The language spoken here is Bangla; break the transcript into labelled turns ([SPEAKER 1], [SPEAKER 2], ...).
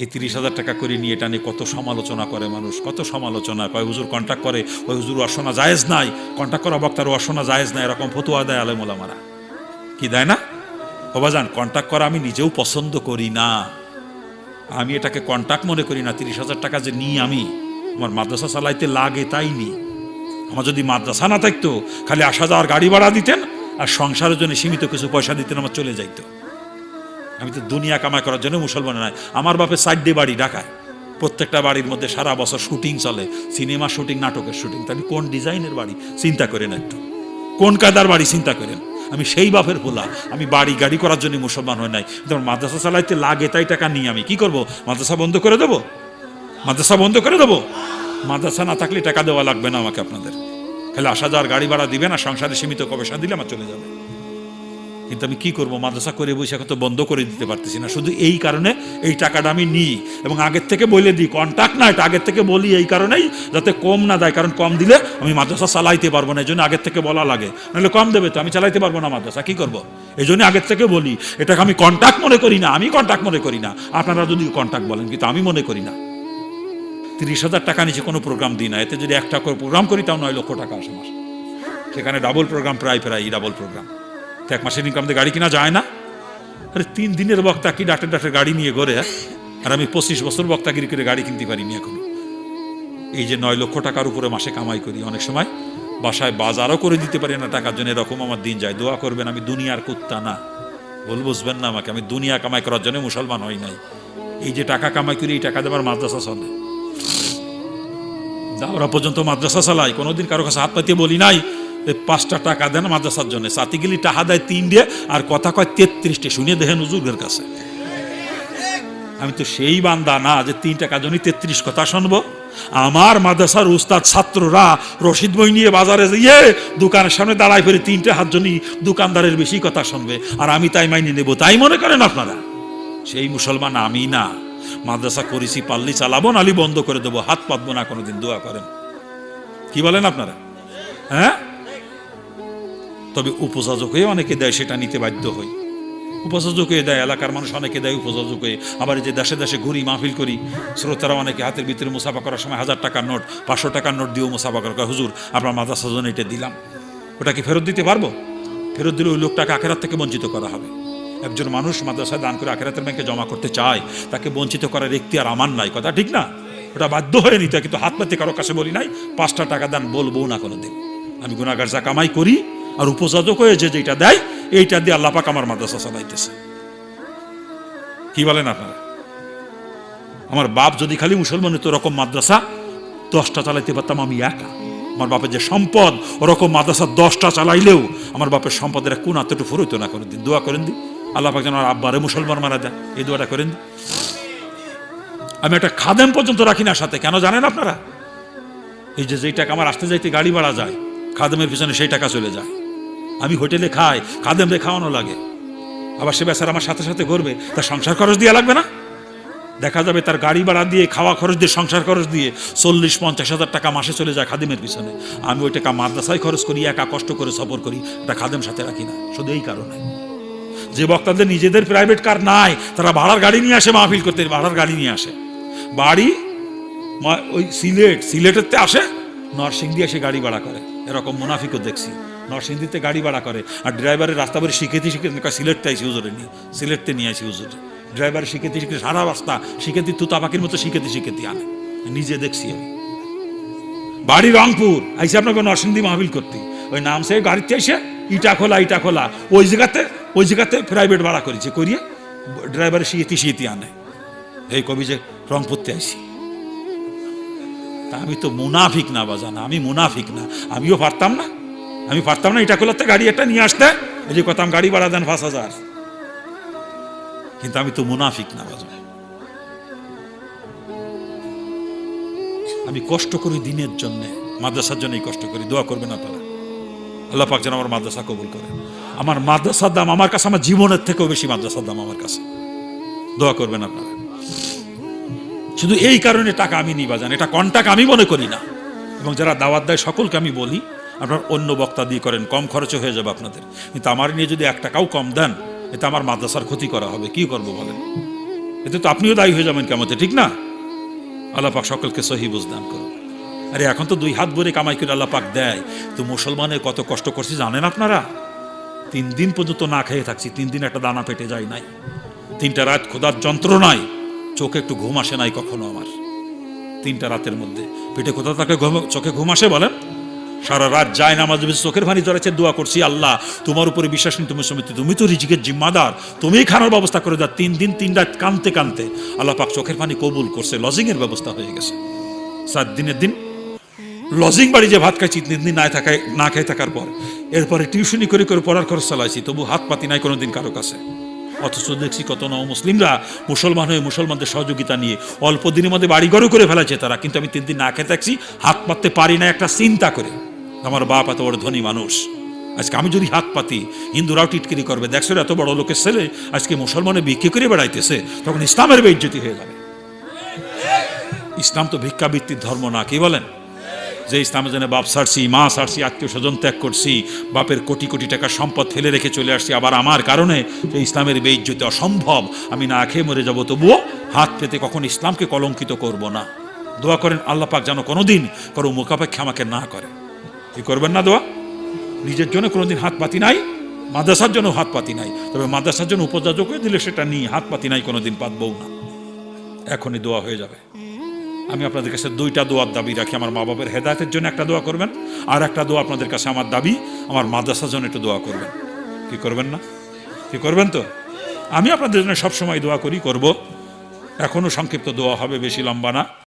[SPEAKER 1] এই তিরিশ হাজার টাকা করে নিয়ে এটা নিয়ে কত সমালোচনা করে মানুষ, কত সমালোচনা কয় হুজুর কন্ট্যাক্ট করে, ওই হুজুর অশোনা জায়েজ নাই কন্ট্যাক্ট করা বক্তার অশোনা জায়েজ নাই, এরকম ফতুয়া দেয় আলেমোলামারা কি দেয় না? বাবাজান কন্ট্যাক্ট করা আমি নিজেও পছন্দ করি না। আমি এটাকে কন্ট্যাক্ট মনে করি না, তিরিশ হাজার টাকা যে নিই আমি, আমার মাদ্রাসা চালাইতে লাগে তাই নি। আমার যদি মাদ্রাসা না থাকতো, খালি আসা যাওয়ার গাড়ি ভাড়া দিতেন, আর সংসারের জন্য সীমিত কিছু পয়সা দিতেন, আমার চলে যাইতো। আমি তো দুনিয়া কামাই করার জন্য মুসলমান নাই আমার বাপের সাইড বাড়ি ঢাকায়। প্রত্যেকটা বাড়ির মধ্যে সারা বছর শুটিং চলে। সিনেমা শুটিং, নাটকের শুটিং। তাহলে কোন ডিজাইনের বাড়ি? চিন্তা করেন একটু। কোন কায়দার বাড়ি? চিন্তা করেন। আমি সেই বাপের ভোলা। আমি বাড়ি গাড়ি করার জন্য মুসলমান হয় নাই। কিন্তু মাদ্রাসা চালাইতে লাগে তাই টাকা নিয়ে আমি। কি করব? মাদ্রাসা বন্ধ করে দেবো? মাদ্রাসা বন্ধ করে দেবো? মাদ্রাসা না থাকলে টাকা দেওয়া লাগবে না আমাকে আপনাদের। খালি আসা যাওয়ার গাড়ি ভাড়া দিবে না, সংসারে সীমিত পয়সা দিলে আমার চলে যাবে। কিন্তু আমি কি করব? মাদ্রাসা করে বসে এখন তো বন্ধ করে দিতে পারতেছি না। শুধু এই কারণে এই টাকাটা আমি নিই এবং আগের থেকে বলে দিই কন্ট্যাক্ট না এটা আগের থেকে বলি এই কারণেই যাতে কম না দেয়, কারণ কম দিলে আমি মাদ্রাসা চালাইতে পারব না, এই জন্য আগের থেকে বলা লাগে। নাহলে কম দেবে তো, আমি চালাইতে পারব না মাদ্রাসা, কি করব? এই জন্য আগের থেকে বলি, এটাকে আমি কন্ট্যাক্ট মনে করি না, আমি কন্ট্যাক্ট মনে করি না। আপনারা যদি কন্ট্যাক্ট বলেন, কিন্তু আমি মনে করি না। তিরিশ হাজার টাকা নিচে কোনো প্রোগ্রাম দিই না, এতে যদি একটা করে প্রোগ্রাম করি, তাও নয় লক্ষ টাকা আসে মাস। সেখানে ডাবল প্রোগ্রাম প্রায় প্রায় ডাবল প্রোগ্রাম তো এক মাসের ইনকাম দিয়ে গাড়ি কিনা যায় না। আরে তিন দিনের বক্তা কি ডাক্তার ডাক্তার গাড়ি নিয়ে ঘরে হ্যাঁ? আর আমি পঁচিশ বছর বক্তাগিরি করে গাড়ি কিনতে পারিনি এখন। এই যে নয় লক্ষ টাকার উপরে মাসে কামাই করি অনেক সময়, বাসায় বাজারও করে দিতে পারি না টাকার জন্য, এরকম আমার দিন যায়। দোয়া করবেন, আমি দুনিয়ার কুত্তা না। বল বুঝবেন না আমাকে, আমি দুনিয়া কামাই করার জন্য মুসলমান হই নাই। এই যে টাকা কামাই করি, এই টাকা দেবার মাদ্রাসা চলে। ওরা পর্যন্ত মাদ্রাসা চালাই, কোনোদিন কারও কাছে হাত পাতিয়ে বলি নাই পাঁচটা টাকা দেন মাদ্রাসার জন্য। সাথে গেলি টাকা দেয় তিন দিয়ে, আর কথা কয় তেত্রিশটে, শুনিয়ে দেখেন হুজুরের কাছে। আমি তো সেই বান্দা না যে তিন টাকা জন্য তেত্রিশ কথা শুনব। আমার মাদ্রাসার উস্তাদ ছাত্ররা রশিদ বই নিয়ে বাজারে গিয়ে দোকানের সামনে দাঁড়ায় ফেরে তিনটে হাত জনই দোকানদারের বেশি কথা শুনবে। আর আমি তাই মাইনে নেব, তাই মনে করেন আপনারা? সেই মুসলমান আমি না। মাদ্রাসা করেছি পাল্লি চালাবো নালি বন্ধ করে দেবো। হাত পাতবো না, কোনোদিন দোয়া করেন। কি বলেন আপনারা? হ্যাঁ? তবে উপযোজক হয়ে অনেকে দেয় সেটা নিতে বাধ্য হই। উপযোজক হয়ে দেয়, এলাকার মানুষ অনেকে দেয় উপযোজক হয়ে। আবার যে দেশে দেশে ঘুরি মাহফিল করি শ্রোতারা অনেকে হাতের ভিতরে মুসাফা করার সময় হাজার টাকার নোট, পাঁচশো টাকার নোট দিয়েও মুসাফা করা। হুজুর, আপনার মাদ্রাসা জন্য এটা দিলাম। ওটা কি ফেরত দিতে পারব? ফেরত দিলে ওই লোকটাকে আখেরাত থেকে বঞ্চিত করা হবে। একজন মানুষ মাদ্রাসায় দান করে আখেরাতের ব্যাংকে জমা করতে চায়, তাকে বঞ্চিত করার একটি আর আমার নাই। কথা ঠিক না? ওটা বাধ্য হয়ে নিতে কিন্তু হাত পাতে কারও কাছে বলি নাই, পাঁচটা টাকা দান বলব না কোনো দিন আমি গুণাগার যা কামাই করি আর উপযোজক হয়ে যে যেটা দেয়, এইটা দিয়ে আল্লাহ পাক আমার মাদ্রাসা চালাইতেছে। কি বলেন আপনারা? আমার বাপ যদি খালি মুসলমান তো ওরকম মাদ্রাসা, দশটা চালাইতে পারতাম আমি একা। আমার বাপের যে সম্পদ, ওরকম মাদ্রাসা দশটা চালাইলেও আমার বাপের সম্পদের কোন আত্মটু ফুরইতো না কোনোদিন দোয়া করেন দি। আল্লাহ পাক যেন আব্বারে মুসলমান মারা দেয় এই দোয়াটা করেন দি। আমি একটা খাদেম পর্যন্ত রাখি না সাথে। কেন জানেন আপনারা? এই যে যেই টাকা আমার আসতে যাইতে গাড়ি ভাড়া যায়, খাদেমের পিছনে সেই টাকা চলে যায়। আমি হোটেলে খাই, খাদেমরে খাওয়ানো লাগে। আবার সে বেচার আমার সাথে সাথে করবে তার সংসার খরচ দিয়ে লাগবে না? দেখা যাবে তার গাড়ি ভাড়া দিয়ে, খাওয়া খরচ দিয়ে, সংসার খরচ দিয়ে চল্লিশ, পঞ্চাশ হাজার টাকা মাসে চলে যায় খাদিমের পিছনে। আমি ওই টাকা মাদ্রাসায় খরচ করি, একা কষ্ট করে সফর করি, এটা খাদেম সাথে রাখি না, শুধু এই কারণে। যে বক্তাদের নিজেদের প্রাইভেট কার নাই, তারা ভাড়ার গাড়ি নিয়ে আসে, মাহফিল করতে, ভাড়ার গাড়ি নিয়ে আসে। বাড়ি ওই সিলেট, সিলেটেরতে আসে নরসিংদী এসে গাড়ি ভাড়া করে। এরকম মুনাফিকও দেখছি। নরসিংদীতে গাড়ি ভাড়া করে। আর ড্রাইভারের রাস্তা বলে শিখেতে শিখেতে সিলেটতে আইসি হুজুরে নিয়ে। সিলেটতে নিয়ে আসি হুজুরে। ড্রাইভার শিখেতে শিখে সারা রাস্তা শিখেতে তুতা পাখির মতো শিখেতে শিখেতে আনে নিজে দেখছি আমি। বাড়ি রংপুর। আইসে আপনাকে নরসিংদী মাহবিল করতে। ওই নাম সে গাড়িতে এসে ইটা খোলা ইটা খোলা। ওই জায়গাতে ওই জায়গাতে প্রাইভেট ভাড়া করেছে। করিয়ে ড্রাইভারের শিখেতে শিখেতে আনে এই কবি যে রংপুরতে আইসি। তা আমি তো মুনাফিক না বাজানা, আমি মুনাফিক না। আমিও পারতাম না। আমি পারতাম না, এটা করতে গাড়ি একটা নিয়ে আসতে। এই যে কথাম গাড়ি ভাড়া দেন পাঁচ হাজার। কিন্তু আমি তো মুনাফিক না বাজান। আমি কষ্ট করি দিনের জন্য, মাদ্রাসার জন্যই কষ্ট করি, দোয়া করবেন আপনারা। আল্লাহ পাক যেন আমার মাদ্রাসা কবুল করে। আমার মাদ্রাসার দাম আমার কাছে, আমার জীবনের থেকেও বেশি মাদ্রাসার দাম আমার কাছে। দোয়া করবেন আপনারা। শুধু এই কারণে টাকা আমি নিবা যান এটা কন্টাক আমি মনে করি না। এবং যারা দাওয়াত দেয় সকলকে আমি বলি, আপনার অন্য বক্তা দিয়ে করেন, কম খরচে হয়ে যাবে আপনাদের। কিন্তু আমার নিয়ে যদি এক টাকাও কম দেন, এতে আমার মাদ্রাসার ক্ষতি করা হবে, কি করব বলেন? এতে তো আপনিও দায়ী হয়ে যাবেন কেমতে, ঠিক না? আল্লাহ পাক সকলকে সহি বুঝদান করুন। আরে এখন তো দুই হাত ভরে কামাই করে আল্লাহ পাক দেয়। তো মুসলমানের কত কষ্ট করছি জানেন আপনারা? তিন দিন পর্যন্ত না খেয়ে থাকছি, তিন দিন একটা দানা পেটে যায় নাই। তিনটা রাত খোদার যন্ত্রণায় চোখে একটু ঘুম আসে নাই কখনো আমার। তিনটা রাতের মধ্যে। পেটে কোথাও তাকে চোখে ঘুম আসে বলেন? সারা রাত যায় না আমাদের চোখের ভানি জড়াচ্ছে দোয়া করছি, আল্লাহ, তোমার উপরে বিশ্বাস নেই তুমি সমিতি, তুমি তো রিজিকের জিম্মাদার। তুমিই খানার ব্যবস্থা করে দাও। তিন দিন, তিন রাত কানতে কানতে আল্লাহ পাক চোখের পানি কবুল করছে। লজিংয়ের ব্যবস্থা হয়ে গেছে। সাত দিনের দিন লজিং বাড়ি যে ভাত খাইছি তিন দিন না থাকায় না খেয়ে থাকার পর। এরপরে টিউশনি করে করে পড়ার খরচ চালাইছি, তবু হাত পাতি নাই, কোনোদিন কারও কাছে। অথচ দেখছি কত নও মুসলিমরা মুসলমান হয়ে মুসলমানদের সহযোগিতা নিয়ে অল্প দিনের মধ্যে বাড়ি ঘরও করে ফেলেছে তারা। কিন্তু আমি তিন দিন না খেয়ে থাকছি, হাত পাততে পারি না একটা চিন্তা করে। আমার বাপ এত বড় ধনী মানুষ। আজকে আমি যদি হাত পাতি, হিন্দুরাও টিটকিরি করবে। দেখছ এত বড় লোকের ছেলে আজকে মুসলমানে বিক্রি করে বেড়াইতেছে, তখন ইসলামের বেইজ্জতি হয়ে যাবে। ইসলাম তো ভিক্ষাবৃত্তির ধর্ম না, কি বলেন? যে ইসলামে জন্য বাপ সারছি, মা সারছি, আত্মীয় স্বজন ত্যাগ করছি, বাপের কোটি কোটি টাকা সম্পদ ফেলে রেখে চলে আসছি, আবার আমার কারণে যে ইসলামের বেইজ্জতি অসম্ভব, আমি না খেয়ে মরে যাব, তবুও হাত পেতে কখন ইসলামকে কলঙ্কিত করব না। দোয়া করেন আল্লাহ পাক যেন কোনোদিন কারও মুখাপেক্ষা আমাকে না করে। কি করবেন না দোয়া? নিজের জন্য কোনোদিন হাত পাতি নাই, মাদ্রাসার জন্য হাত পাতি নাই, তবে মাদ্রাসার জন্য উপযাজক হয়ে দিলে সেটা নিয়ে হাত পাতি নাই কোনোদিন পাতবও না। এখনই দোয়া হয়ে যাবে। আমি আপনাদের কাছে দুইটা দোয়ার দাবি রাখি। আমার মা বাবার হেদায়তের জন্য একটা দোয়া করবেন আর একটা দোয়া আপনাদের কাছে আমার দাবি, আমার মাদ্রাসার জন্য একটু দোয়া করবেন। কি করবেন না? কি করবেন তো? আমি আপনাদের জন্য সবসময় দোয়া করি, করব। এখনও সংক্ষিপ্ত দোয়া হবে, বেশি লম্বা না।